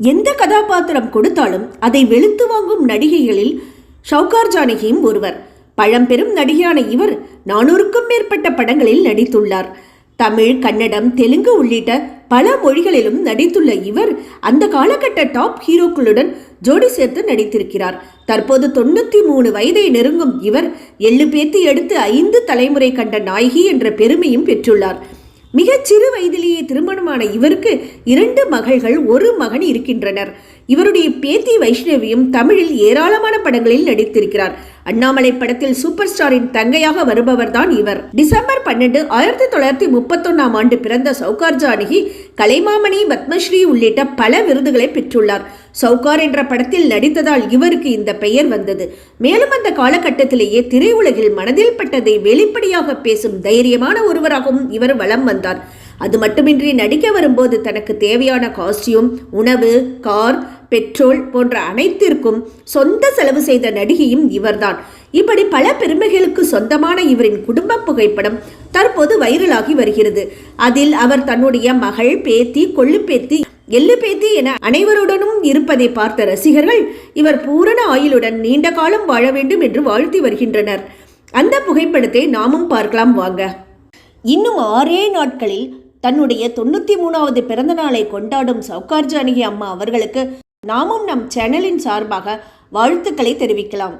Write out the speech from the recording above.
எந்த கதாபாத்திரம் கொடுத்தாலும் அதை வெளுத்து வாங்கும் நடிகைகளில் ஷவுகார் ஜானகியும் ஒருவர். பழம்பெரும் நடிகையான இவர் நானூறுக்கும் மேற்பட்ட படங்களில் நடித்துள்ளார். தமிழ் கன்னடம் தெலுங்கு உள்ளிட்ட பல மொழிகளிலும் நடித்துள்ள இவர் அந்த காலகட்ட டாப் ஹீரோக்களுடன் ஜோடி சேர்த்து நடித்திருக்கிறார். தற்போது தொண்ணூத்தி மூணு வயதை நெருங்கும் இவர் எள்ளு பேத்தி எடுத்து ஐந்து தலைமுறை கண்ட நாயகி என்ற பெருமையும் பெற்றுள்ளார். மிகச் சிறு வயதிலேயே திருமணமான இவருக்கு இரண்டு மகள்கள் ஒரு மகன் இருக்கின்றனர். இவருடைய பேத்தி வைஷ்ணவியும் தமிழில் ஏராளமான படங்களில் நடித்திருக்கிறார். அண்ணாமலை படத்தில் சூப்பர் ஸ்டாரின் தங்கையாக வருபவர்தான் இவர். டிசம்பர் பன்னெண்டு ஆயிரத்தி தொள்ளாயிரத்தி முப்பத்தொன்னாம் ஆண்டு பிறந்த சவுகார் ஜானகி கலைமாமணி பத்மஸ்ரீ உள்ளிட்ட பல விருதுகளை பெற்றுள்ளார். சவுகார் என்ற படத்தில் நடித்ததால் இவருக்கு இந்த பெயர் வந்தது. மேலும் அந்த காலகட்டத்திலேயே திரையுலகில் மனதில் பட்டதை வெளிப்படையாக பேசும் தைரியமான ஒருவராகவும் இவர் வலம் வந்தார். அது மட்டுமின்றி நடிக்க வரும்போது தனக்கு தேவையான காஸ்டியூம் உணவு கார் பெட்ரோல் போன்ற அனைத்திற்கும் சொந்த செலவு செய்த நடிகையும் இவர்தான். இப்படி பல பெருமைகளுக்கு சொந்தமான இவரின் குடும்ப புகைப்படம் தற்போது வைரலாகி வருகிறது. அதில் அவர் தன்னுடைய மகள் பேத்தி கொள்ளுப்பேத்தி எள்ளு பேத்தி என அனைவருடனும் இருப்பதை பார்த்த ரசிகர்கள் இவர் பூரண ஆயுளுடன் நீண்ட காலம் வாழ வேண்டும் என்று வாழ்த்தி வருகின்றனர். அந்த புகைப்படத்தை நாமும் பார்க்கலாம் வாங்க. இன்னும் ஆறே நாட்களில் தன்னுடைய தொண்ணூற்றி மூணாவது பிறந்த நாளை கொண்டாடும் சவுகார் ஜானகி அம்மா அவர்களுக்கு நாமும் நம் சேனலின் சார்பாக வாழ்த்துக்களை தெரிவிக்கலாம்.